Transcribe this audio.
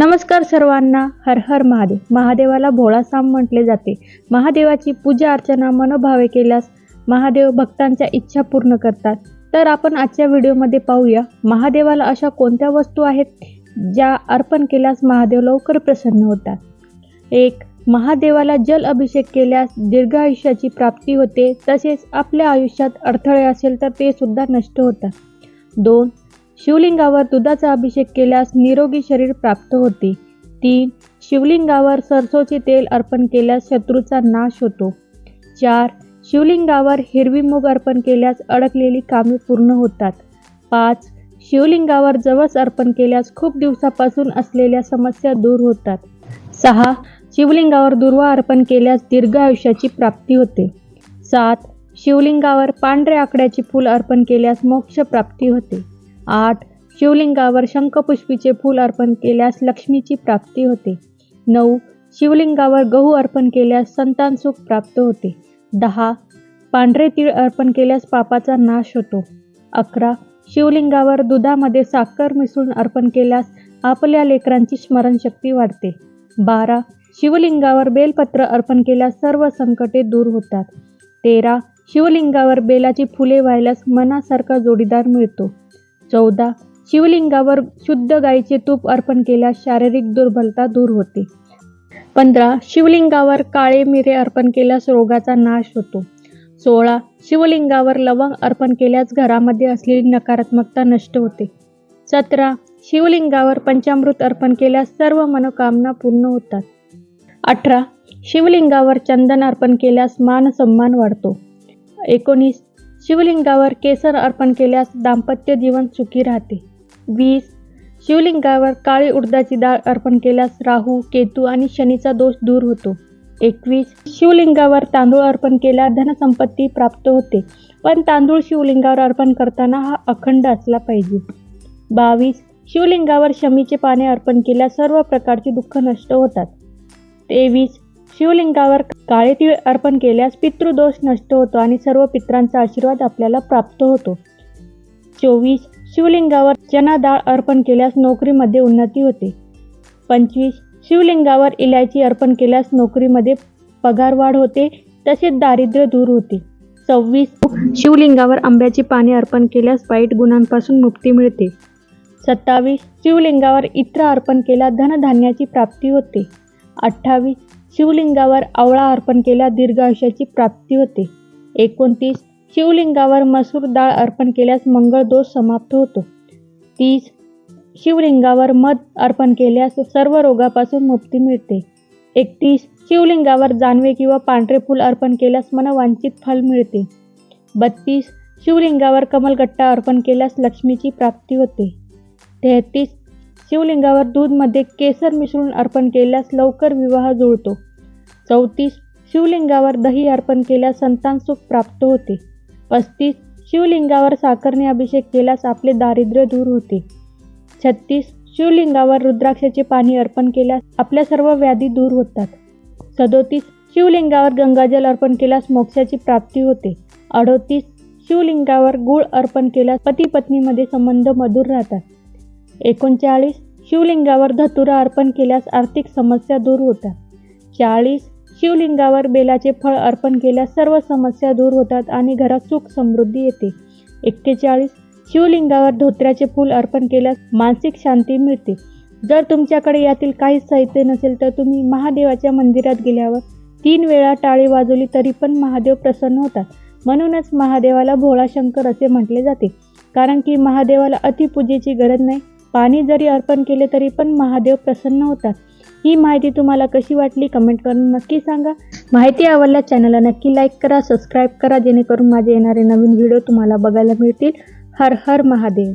नमस्कार सर्वांना हर हर महादेव. महादेवाला भोळा साम म्हटले जाते. महादेवाची पूजा अर्चना मनोभावे केल्यास महादेव भक्तांच्या इच्छा पूर्ण करतात. तर आपण आजच्या व्हिडिओमध्ये पाहूया महादेवाला अशा कोणत्या वस्तू आहेत ज्या अर्पण केल्यास महादेव लवकर प्रसन्न होतात? एक महादेवाला जल अभिषेक केल्यास दीर्घ आयुष्याची प्राप्ती होते. तसेच आपल्या आयुष्यात अडथळे असेल तर ते सुद्धा नष्ट होतात. दोन शिवलिंगावर दुधाचा अभिषेक केल्यास निरोगी शरीर प्राप्त होते. तीन शिवलिंगावर सरसोचे तेल अर्पण केल्यास शत्रूचा नाश होतो. चार शिवलिंगावर हिरवी मूग अर्पण केल्यास अडकलेली कामे पूर्ण होतात. पाच शिवलिंगावर जवस अर्पण केल्यास खूप दिवसापासून असलेल्या समस्या दूर होतात. सहा शिवलिंगावर दुर्वा अर्पण केल्यास दीर्घ आयुष्याची प्राप्ती होते. सात शिवलिंगावर पांढऱ्या आकड्याचे फूल अर्पण केल्यास मोक्ष प्राप्ती होते. आठ शिवलिंगावर शंखपुष्पीचे फूल अर्पण केल्यास लक्ष्मीची प्राप्ती होते. नऊ शिवलिंगावर गहू अर्पण केल्यास संतान सुख प्राप्त होते. दहा पांढरे तीळ अर्पण केल्यास पापाचा नाश होतो. अकरा शिवलिंगावर दुधामध्ये साखर मिसळून अर्पण केल्यास आपल्या लेकरांची स्मरणशक्ती वाढते. बारा शिवलिंगावर बेलपत्र अर्पण केल्यास सर्व संकटे दूर होतात. तेरा शिवलिंगावर बेलाची फुले व्हायल्यास मनासारखा जोडीदार मिळतो. चौदा. शिवलिंगावर शुद्ध गाईचे तूप अर्पण केल्यास शारीरिक दुर्बलता दूर होते. पंधरा. शिवलिंगावर काळे मिरे अर्पण केल्यास रोगाचा नाश होतो. सोळा. शिवलिंगावर लवंग अर्पण केल्यास घरामध्ये असलेली नकारात्मकता नष्ट होते. सतरा. शिवलिंगावर पंचामृत अर्पण केल्यास सर्व मनोकामना पूर्ण होतात. अठरा. शिवलिंगावर चंदन अर्पण केल्यास मान सन्मान वाढतो. एकोणीस. शिवलिंगावर केसर अर्पण केल्यास दाम्पत्य जीवन सुखी राहते. वीस. शिवलिंगावर काळी उडदाची डाळ अर्पण केल्यास राहू केतू आणि शनीचा दोष दूर होतो. एकवीस. शिवलिंगावर तांदूळ अर्पण केल्यास धनसंपत्ती प्राप्त होते पण तांदूळ शिवलिंगावर अर्पण करताना हा अखंड असला पाहिजे. बावीस. शिवलिंगावर शमीचे पाने अर्पण केल्यास सर्व प्रकारची दुःख नष्ट होतात. तेवीस. शिवलिंगावर काळे तीळ अर्पण केल्यास पितृदोष नष्ट होतो आणि सर्व पित्रांचा आशीर्वाद आपल्याला प्राप्त होतो. चोवीस शिवलिंगावर चना डाळ अर्पण केल्यास नोकरीमध्ये उन्नती होते. पंचवीस शिवलिंगावर इलायची अर्पण केल्यास नोकरीमध्ये पगारवाढ होते तसेच दारिद्र्य दूर होते. सव्वीस शिवलिंगावर आंब्याची पाने अर्पण केल्यास वाईट गुणांपासून मुक्ती मिळते. सत्तावीस शिवलिंगावर इत्र अर्पण केल्यास धनधान्याची प्राप्ती होते. अठ्ठावीस शिवलिंगावर आवळा अर्पण केल्यास दीर्घ आयुष्याची प्राप्ती होते. एकोणतीस शिवलिंगावर मसूर डाळ अर्पण केल्यास मंगळ दोष समाप्त होतो. तीस शिवलिंगावर मध अर्पण केल्यास सर्व रोगापासून मुक्ती मिळते. एकतीस शिवलिंगावर जानवे किंवा पांढरे फूल अर्पण केल्यास मनवांचित फल मिळते. बत्तीस शिवलिंगावर कमलगट्टा अर्पण केल्यास लक्ष्मीची प्राप्ती होते. तेहतीस शिवलिंगावर दूधमध्ये केसर मिसळून अर्पण केल्यास लवकर विवाह जुळतो. चौतीस शिवलिंगावर दही अर्पण केल्यास संतान सुख प्राप्त होते. पस्तीस शिवलिंगावर साखरने अभिषेक केल्यास आपले दारिद्र्य दूर होते. छत्तीस शिवलिंगावर रुद्राक्षाचे पाणी अर्पण केल्यास आपल्या सर्व व्याधी दूर होतात. सदोतीस शिवलिंगावर गंगाजल अर्पण केल्यास मोक्षाची प्राप्ती होते. अडोतीस शिवलिंगावर गुळ अर्पण केल्यास पती पत्नीमध्ये संबंध मधुर राहतात. एकोणचाळीस शिवलिंगावर धतुरा अर्पण केल्यास आर्थिक समस्या दूर होतात. चाळीस शिवलिंगावर बेलाचे फळ अर्पण केल्यास सर्व समस्या दूर होतात आणि घरात सुख समृद्धी येते. एक्केचाळीस शिवलिंगावर धोत्र्याचे फूल अर्पण केल्यास मानसिक शांती मिळते. जर तुमच्याकडे यातील काहीच साहित्य नसेल तर तुम्ही महादेवाच्या मंदिरात गेल्यावर तीन वेळा टाळी वाजवली तरी पण महादेव प्रसन्न होतात. म्हणूनच महादेवाला भोळा शंकर असे म्हटले जाते. कारण की महादेवाला अतिपूजेची गरज नाही. पाणी जरी अर्पण केले तरी पण महादेव प्रसन्न होतात. ही माहिती तुम्हाला कशी वाटली कमेंट करून नक्की सांगा. माहिती आवडल्यास चॅनलला नक्की लाईक करा सबस्क्राईब करा जेणेकरून माझे येणारे नवीन व्हिडिओ तुम्हाला बघायला मिळतील. हर हर महादेव.